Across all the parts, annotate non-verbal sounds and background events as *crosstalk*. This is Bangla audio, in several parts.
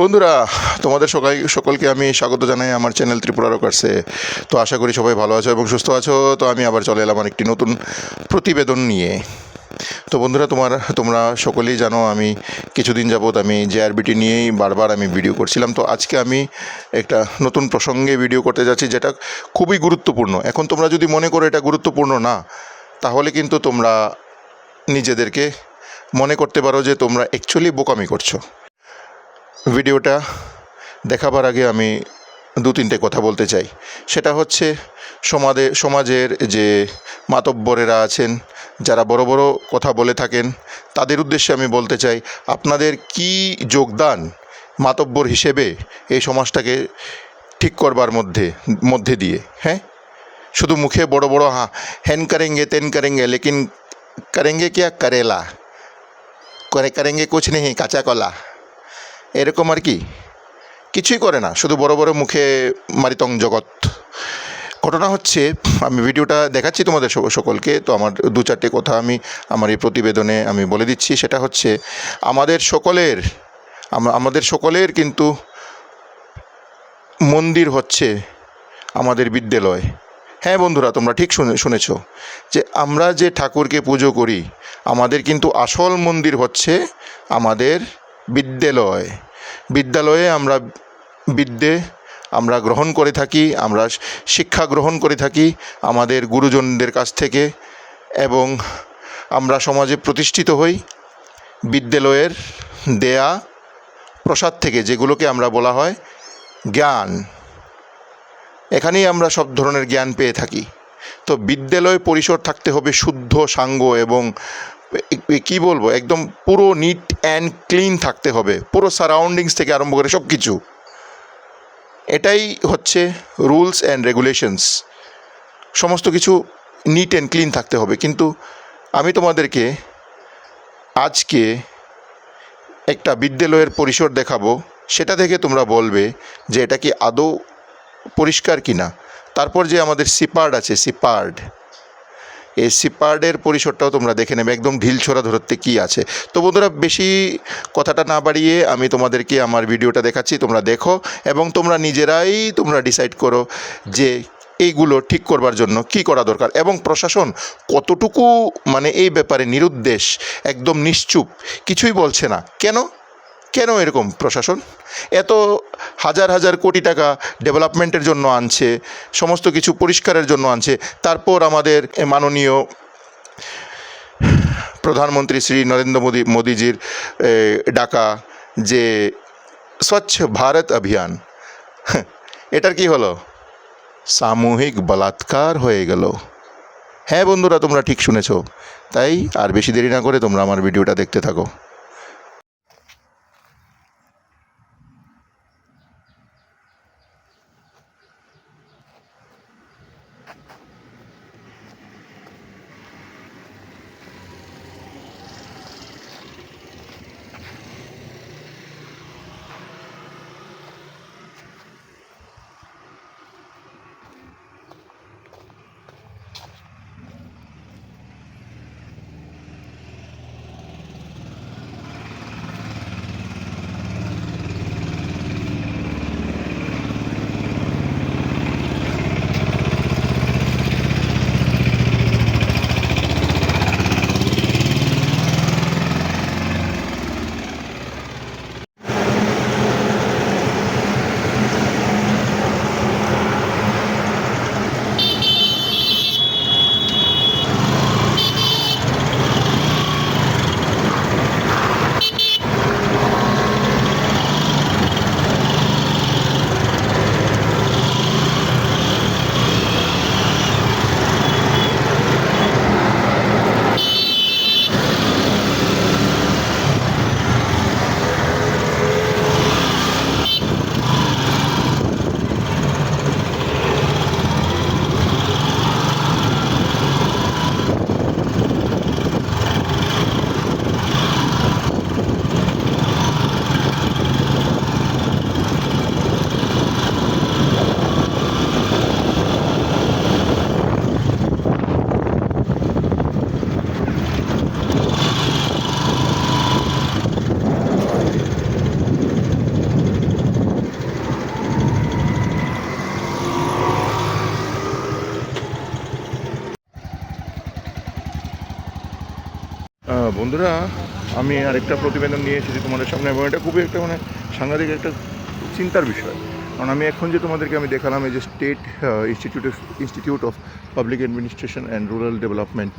বন্ধুরা, তোমাদের সবাই সকলকে আমি স্বাগত জানাই আমার চ্যানেল ত্রিপুরা রকার্সে। তো আশা করি সবাই ভালো আছো এবং সুস্থ আছো। তো আমি আবার চলে এলাম একটি নতুন প্রতিবেদন নিয়ে। তো বন্ধুরা, তোমার, তোমরা সকলেই জানো আমি কিছুদিন যাবৎ আমি জেআরবিটি নিয়েই বারবার আমি ভিডিও করছিলাম। তো আজকে আমি একটা নতুন প্রসঙ্গে ভিডিও করতে যাচ্ছি যেটা খুবই গুরুত্বপূর্ণ। এখন তোমরা যদি মনে করো এটা গুরুত্বপূর্ণ না, তাহলে কিন্তু তোমরা নিজেদেরকে মনে করতে পারো যে তোমরা অ্যাকচুয়ালি বোকামি করছ। ভিডিওটা দেখাবার আগে আমি দু তিনটে কথা বলতে চাই। সেটা হচ্ছে সমাজে সমাজের যে মাতব্বরেরা আছেন, যারা বড় বড় কথা বলে থাকেন, তাদের উদ্দেশ্যে আমি বলতে চাই, আপনাদের কি যোগদান মাতব্বর হিসেবে এই সমাজটাকে ঠিক করবার মধ্যে মধ্যে দিয়ে? হ্যাঁ? শুধু মুখে বড় বড় হ্যাঁ হ্যান কারেঙ্গে, তেন কারেঙ্গে, লেকিন কারেঙ্গে ক্যা কারেলা? করে কারেঙ্গে কুছ নেই, কাঁচা কলা। এরকম আর কি। কিছুই করে না, শুধু বড় বড় মুখে মারিতং জগৎ। ঘটনা হচ্ছে, আমি ভিডিওটা দেখাচ্ছি তোমাদের সক- সকলকে, তো আমার দু চারটে কথা আমি, আমার এই প্রতিবেদনে আমি বলে দিচ্ছি। সেটা হচ্ছে, আমাদের সকলের আমাদের সকলের কিন্তু মন্দির হচ্ছে আমাদের বিদ্যালয়। হ্যাঁ বন্ধুরা, তোমরা ঠিক শুনে, শুনেছ যে আমরা যে ঠাকুরকে পুজো করি, আমাদের কিন্তু আসল মন্দির হচ্ছে আমাদের বিদ্যালয়। বিদ্যালয়ে আমরা বিদ্যে আমরা গ্রহণ করে থাকি, আমরা শিক্ষা গ্রহণ করে থাকি আমাদের গুরুজনদের কাছ থেকে এবং আমরা সমাজে প্রতিষ্ঠিত হই। বিদ্যালয়ের দেয়া প্রসাদ থেকে, যেগুলোকে আমরা বলা হয় জ্ঞান। এখানেই আমরা সব ধরনের জ্ঞান পেয়ে থাকি। তো বিদ্যালয় পরিসর থাকতে হবে শুদ্ধ, সাঙ্গ এবং কি বলব? একদম পুরো নিট অ্যান্ড ক্লিন থাকতে হবে। পুরো সারাউন্ডিংস থেকে আরম্ভ করে সব কিছু এটাই হচ্ছে রুলস অ্যান্ড রেগুলেশনস সমস্ত কিছু নিট অ্যান্ড ক্লিন থাকতে হবে। কিন্তু আমি তোমাদেরকে আজকে একটা বিদ্যালয়ের পরিসর দেখাবো। সেটা থেকে তোমরা বলবে যে এটা কি আদৌ পরিষ্কার কিনা। তারপর যে আমাদের সিপার্ড আছে সিপার্ড এই সিপার্ডের পরিসরটাও তোমরা দেখে নেবে। একদম ঢিল ছোড়া ধরতে কী আছে। তো বন্ধুরা, বেশি কথাটা না বাড়িয়ে আমি তোমাদেরকে আমার ভিডিওটা দেখাচ্ছি। তোমরা দেখো এবং তোমরা নিজেরাই তোমরা ডিসাইড করো যে এইগুলো ঠিক করবার জন্য কি করা দরকার। এবং প্রশাসন কতটুকু মানে এই ব্যাপারে নিরুদ্দেশ, একদম নিশ্চুপ, কিছুই বলছে না। কেন? কেন এরকম প্রশাসন? এত হাজার হাজার কোটি টাকা ডেভেলপমেন্টের জন্য আনছে, সমস্ত কিছু পরিষ্কারের জন্য আনছে, তারপর আমাদের মাননীয় প্রধানমন্ত্রী শ্রী নরেন্দ্র মোদী, মোদিজির ডাকা যে স্বচ্ছ ভারত অভিযান, *laughs* এটার কি হলো? সামূহিক বলাৎকার হয়ে গেল। হ্যাঁ বন্ধুরা, তোমরা ঠিক শুনেছ, তাই আর বেশি দেরি না করে তোমরা আমার ভিডিওটা দেখতে থাকো। বন্ধুরা, আমি আরেকটা প্রতিবেদন নিয়ে এসেছি তোমাদের সামনে এবং এটা খুবই একটা মানে সাংঘাতিক একটা চিন্তার বিষয়। কারণ আমি এখন যে তোমাদেরকে আমি দেখালাম, এই যে state institute of institute of public administration and rural development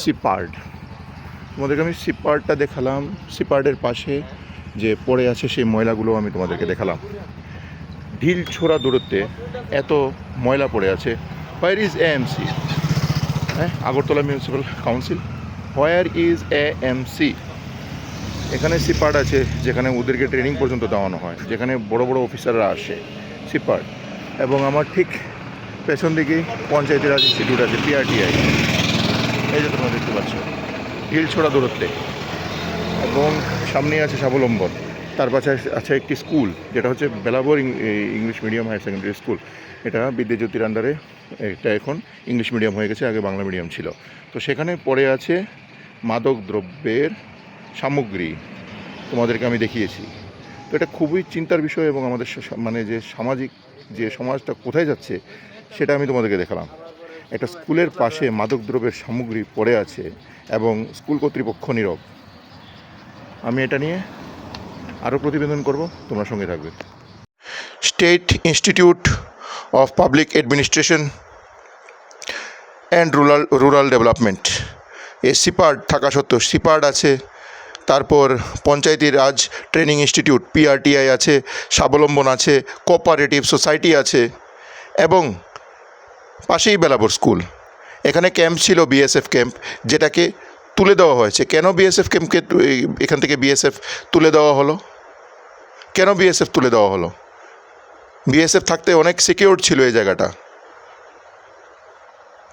SIPARD তোমাদেরকে আমি সিপার্ডটা দেখালাম সিপার্ডের পাশে যে পড়ে আছে সেই ময়লাগুলো আমি তোমাদেরকে দেখালাম। ঢিল ছোড়া দূরত্বে এত ময়লা পড়ে আছে। হোয়ার ইজ এএমসি হ্যাঁ Agartala municipal council where is A M C এখানে সিপার্ট আছে, যেখানে ওদেরকে ট্রেনিং পর্যন্ত দেওয়ানো হয়, যেখানে বড় বড় অফিসাররা আসে সিপার্ট এবং আমার ঠিক পেছন দিকেই পঞ্চায়েতের রাজ ইনস্টিটিউট আছে পিআরটিআই এই যে তোমরা দেখতে পাচ্ছ হিল ছোড়া দূরত্বে। এবং সামনে আছে স্বাবলম্বন। তার পাশে আছে একটি স্কুল, যেটা হচ্ছে Belabar English medium higher secondary school. এটা বিদ্যাজ্যোতির আন্ডারে এটা এখন ইংলিশ মিডিয়াম হয়ে গেছে, আগে বাংলা মিডিয়াম ছিল। তো সেখানে পড়ে আছে মাদক দ্রব্যের সামগ্রী। তোমাদেরকে আমি দেখিয়েছি। তো এটা খুবই চিন্তার বিষয় এবং আমাদের মানে যে সামাজিক, যে সমাজটা কোথায় যাচ্ছে, সেটা আমি তোমাদেরকে দেখালাম। একটা স্কুলের পাশে মাদক দ্রব্যের সামগ্রী পড়ে আছে এবং স্কুল কর্তৃপক্ষ নীরব। আমি এটা নিয়ে আরও প্রতিবেদন করব, তোমরা সঙ্গে থাকবে। State institute of public administration and rural rural development A SIPARD থাকা সত্ত্বেও সিপার্ড আছে, তারপর পঞ্চায়েতি রাজ ট্রেনিং ইনস্টিটিউট, পিআরটিআই আছে, স্বাবলম্বন আছে কোঅপারেটিভ সোসাইটি আছে, এবং পাশেই বেলাবর স্কুল। এখানে ক্যাম্প ছিল বিএসএফ ক্যাম্প, যেটাকে তুলে দেওয়া হয়েছে? কেন বিএসএফ ক্যাম্পকে এখান থেকে বিএসএফ তুলে দেওয়া হলো? কেন বিএসএফ তুলে দেওয়া হলো? বিএসএফ থাকতে অনেক সিকিউর ছিল এই জায়গাটা।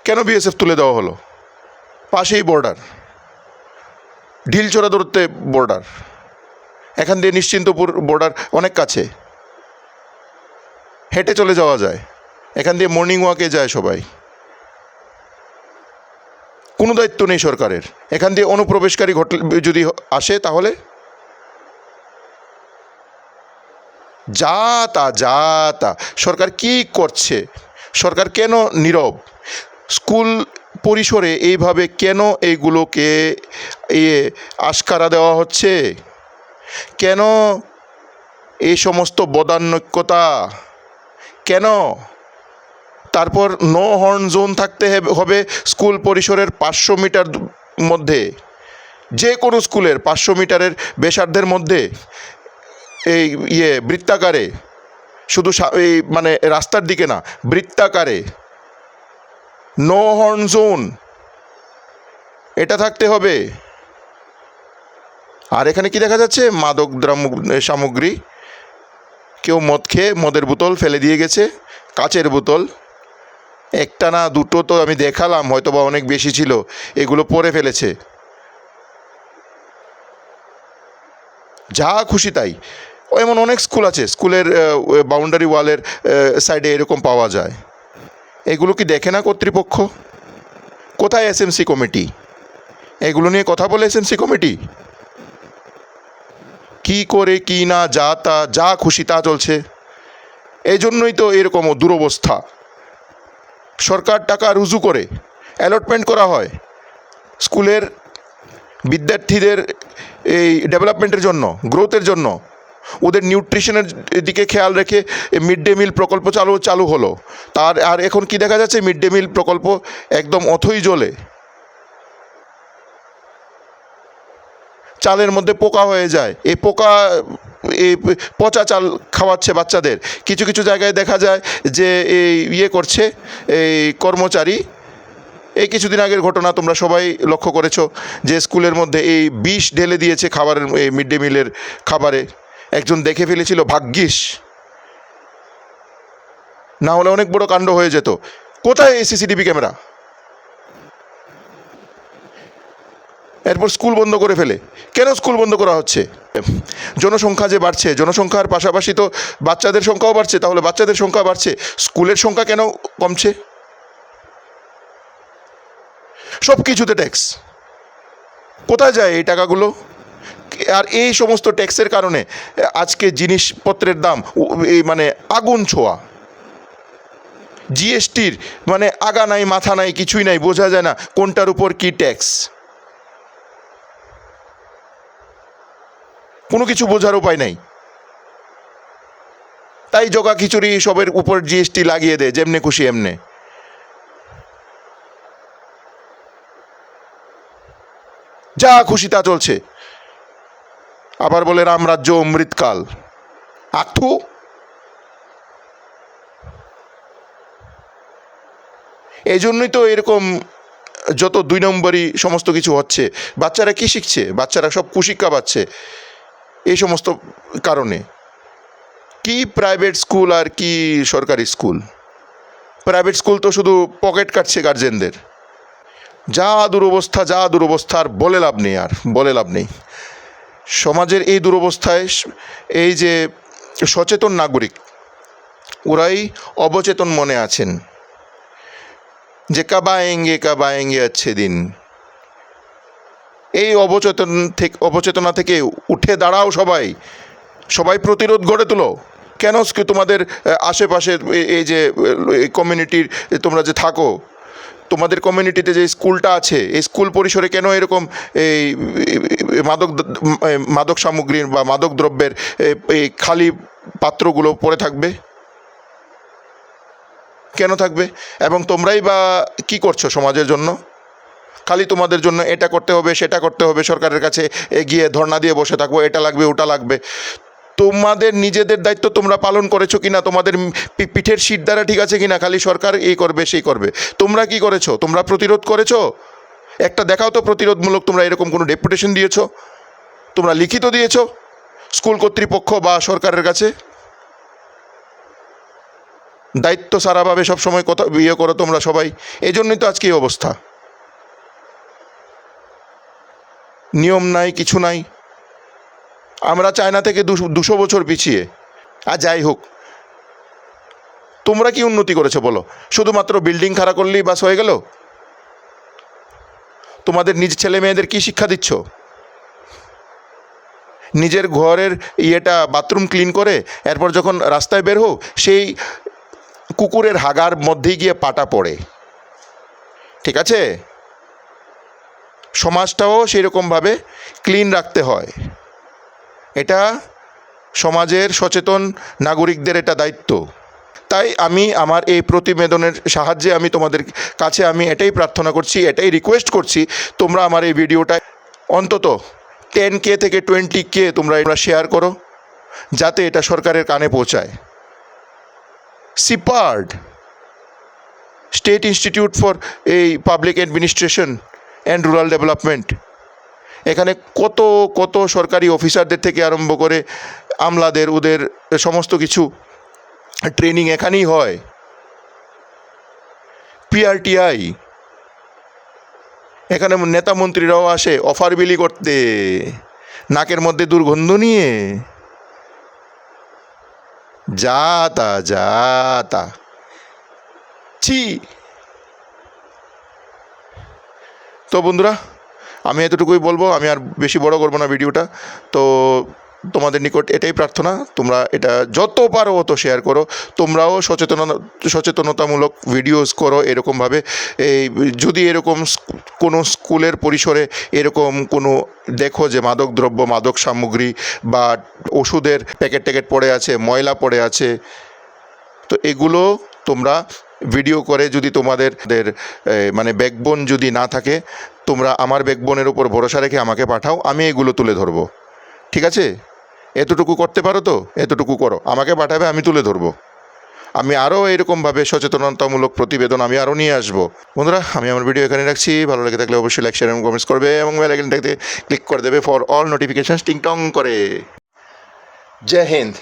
কেন বিএসএফ তুলে দেওয়া হলো? পাশেই বর্ডার ঢিলচোরা দূরত্বে বর্ডার এখান দিয়ে নিশ্চিন্তপুর বর্ডার অনেক কাছে। হেঁটে চলে যাওয়া যায়। এখান দিয়ে মর্নিং ওয়াকে যায় সবাই। কোনো দায়িত্ব নেই সরকারের। এখান দিয়ে অনুপ্রবেশকারী ঘটলে, যদি আসে তাহলে? যা তা যা তা সরকার কি করছে? সরকার কেন নীরব? স্কুল পরিসরে এইভাবে কেন এইগুলোকে ইয়ে আস্কারা দেওয়া হচ্ছে? কেন এই সমস্ত বদান্যক্যতা? কেন? তারপর নো হর্ন জোন থাকতে হবে- স্কুল পরিসরের পাঁচশো মিটার মধ্যে। যে কোনো স্কুলের পাঁচশো মিটারের বেসার্ধের মধ্যে এই ইয়ে বৃত্তাকারে, শুধু এই মানে রাস্তার দিকে না, বৃত্তাকারে নো হর্ন জোন এটা থাকতে হবে। আর এখানে কি দেখা যাচ্ছে? মাদক দ্রব্য সামগ্রী। কেউ মদ খেয়ে মদের বোতল ফেলে দিয়ে গেছে। কাচের বোতল। একটা না, দুটো তো আমি দেখালাম হয়তো বা অনেক বেশি ছিল। এগুলো পরে ফেলেছে। যা খুশি তাই। এমন অনেক স্কুল আছে, স্কুলের বাউন্ডারি ওয়ালের সাইডে এরকম পাওয়া যায়। এগুলো কি দেখে না কর্তৃপক্ষ? কোথায় এসএমসি কমিটি এগুলো নিয়ে কথা বলে এসএমসি কমিটি কি করে, কি না, যা তা, যা খুশি তা চলছে। এই জন্যই তো এরকম দুরবস্থা। সরকার টাকা রুজু করে অ্যালটমেন্ট করা হয় স্কুলের বিদ্যার্থীদের এই ডেভেলপমেন্টের জন্য গ্রোথের জন্য। ওদের নিউট্রিশনের দিকে খেয়াল রেখে মিড ডে মিল প্রকল্প চালু চালু হলো। তার, আর এখন কি দেখা যাচ্ছে? মিড ডে মিল প্রকল্প একদম অথই জ্বলে। চালের মধ্যে পোকা হয়ে যায়। এই পোকা পচা চাল খাওয়াচ্ছে বাচ্চাদের। কিছু কিছু জায়গায় দেখা যায় যে এই ইয়ে করছে, এই কর্মচারী। এই কিছুদিন আগের ঘটনা তোমরা সবাই লক্ষ্য করেছ যে স্কুলের মধ্যে এই বিষ ঢেলে দিয়েছে খাবারের, এই মিড ডে মিলের খাবারে। একজন দেখে ফেলেছিল, ভাগ্যিস! না হলে অনেক বড় কাণ্ড হয়ে যেত। কোথায় এই সিসিটিভি ক্যামেরা? এরপর স্কুল বন্ধ করে ফেলে। কেন স্কুল বন্ধ করা হচ্ছে? জনসংখ্যা যে বাড়ছে, জনসংখ্যার পাশাপাশি তো বাচ্চাদের সংখ্যাও বাড়ছে, তাহলে বাচ্চাদের সংখ্যা বাড়ছে। স্কুলের সংখ্যা কেন কমছে? সব কিছুতে ট্যাক্স কোথায় যায় এই টাকাগুলো? আর এই সমস্ত ট্যাক্সের কারণে আজকে জিনিসপত্রের দাম এই মানে আগুন ছোঁয়া। জিএসটির মানে আগা নাই, মাথা নাই, কিছুই নাই, বোঝা যায় না কোনটার উপর কি ট্যাক্স কোনো কিছু বোঝার উপায় নাই। তাই জগা খিচুড়ি সবের উপর জিএসটি লাগিয়ে দেয় যেমনে খুশি এমনে। যা খুশি তা চলছে। আবার বলে রামরাজ্য অমৃতকাল। আথু এই জন্যই তো এরকম যত দুই নম্বরই সমস্ত কিছু হচ্ছে। বাচ্চারা কি শিখছে? বাচ্চারা সব কুশিক্ষা পাচ্ছে। এই সমস্ত কারণে। কি প্রাইভেট স্কুল আর কি সরকারি স্কুল প্রাইভেট স্কুল তো শুধু পকেট কাটছে গার্জেনদের যা দুরবস্থা যা দুরবস্থা, আর বলে লাভ নেই আর, বলে লাভ নেই। সমাজের এই দুরবস্থায় এই যে সচেতন নাগরিক, ওরাই অবচেতন মনে আছেন। যে কাব আয়েঙ্গে কাব আয়েঙ্গে আছে দিন। এই অবচেতন থেকে, অবচেতনা থেকে উঠে দাঁড়াও সবাই। সবাই প্রতিরোধ গড়ে তোলো। কেন তোমাদের আশেপাশে এই যে কমিউনিটির তোমরা যে থাকো, তোমাদের কমিউনিটিতে যে স্কুলটা আছে, এই স্কুল পরিসরে কেন এরকম এই এই মাদক মাদক সামগ্রীর বা মাদক দ্রব্যের এই খালি পাত্রগুলো পড়ে থাকবে? কেন থাকবে? এবং তোমরাই বা কি করছ সমাজের জন্য? খালি তোমাদের জন্য এটা করতে হবে, সেটা করতে হবে, সরকারের কাছে এগিয়ে ধর্ণা দিয়ে বসে থাকব, এটা লাগবে, ওটা লাগবে। তোমাদের নিজেদের দায়িত্ব তোমরা পালন করেছ কিনা, তোমাদের পিঠের সিট দ্বারা ঠিক আছে কিনা, খালি সরকার এই করবে, সেই করবে। তোমরা কি করেছ? তোমরা প্রতিরোধ করেছ? একটা দেখাও তো প্রতিরোধমূলক তোমরা এরকম কোনো ডেপুটেশন দিয়েছ? তোমরা লিখিত দিয়েছ? স্কুল কর্তৃপক্ষ বা সরকারের কাছে? দায়িত্ব সারাভাবে সবসময় কথা ইয়ে করো তোমরা সবাই। এই জন্যই তো আজকে এই অবস্থা। নিয়ম নাই, কিছু নাই। আমরা চায়না থেকে দুশো বছর পিছিয়ে। আর যাই হোক, তোমরা কি উন্নতি করেছ বলো? শুধুমাত্র বিল্ডিং খাড়া করলেই বাস হয়ে গেল? তোমাদের নিজ ছেলে মেয়েদের কি শিক্ষা দিচ্ছ? নিজের ঘরের ইয়েটা বাথরুম ক্লিন করে, এরপর যখন রাস্তায় বের হো সেই কুকুরের হাগার মধ্যেই গিয়ে পাটা পড়ে। ঠিক আছে? সমাজটাও সেরকমভাবে ক্লিন রাখতে হয়। এটা সমাজের সচেতন নাগরিকদের এটা দায়িত্ব। তাই আমি আমার এই প্রতিবেদনের সাহায্যে আমি তোমাদের কাছে আমি এটাই প্রার্থনা করছি, এটাই রিকোয়েস্ট করছি, তোমরা আমার এই ভিডিওটা অন্তত টেন কে থেকে টোয়েন্টি কে তোমরা এটা শেয়ার করো, যাতে এটা সরকারের কানে পৌঁছায়। সিপার্ড স্টেট ইনস্টিটিউট ফর এই public administration and rural development এখানে কত কত সরকারি অফিসারদের থেকে আরম্ভ করে আমলাদের, ওদের সমস্ত কিছু ট্রেনিং এখানেই হয়। পিআরটিআই এখানে নেতা মন্ত্রীরাও আসে অফার বিলি করতে। নাকের মধ্যে দুর্গন্ধ নিয়ে। যা তা যা তা। ছি তো বন্ধুরা, আমি এতটুকুই বলব, আমি আর বেশি বড় করব না ভিডিওটা। তো তোমাদের নিকট এটাই প্রার্থনা, তোমরা এটা যত পারো অত শেয়ার করো। তোমরাও সচেতন, সচেতনতামূলক ভিডিওস করো এরকমভাবে। এই যদি এরকম কোনো স্কুলের পরিসরে এরকম কোনো দেখো যে মাদক দ্রব্য, মাদক সামগ্রী বা ওষুধের প্যাকেট ট্যাকেট পড়ে আছে, ময়লা পড়ে আছে, তো এগুলো তোমরা ভিডিও করে যদি তোমাদের মানে ব্যাকবোন যদি না থাকে, তোমরা আমার ব্যাকবোনের উপর ভরসা রেখে আমাকে পাঠাও, আমি এগুলো তুলে ধরবো। ঠিক আছে? এতটুকু করতে পারো তো? এতটুকু করো। আমাকে পাঠাবে, আমি তুলে ধরবো। আমি আরও এরকমভাবে সচেতনতামূলক প্রতিবেদন আমি আরও নিয়ে আসব। বন্ধুরা, আমি আমার ভিডিও এখানে রাখছি। ভালো লেগে থাকলে অবশ্যই লাইক শেয়ার এবং কমেন্টস করবে এবং বেল আইকনটাতে ক্লিক করে দেবে ফর অল নোটিফিকেশানস টিং টং করে। জয় হিন্দ।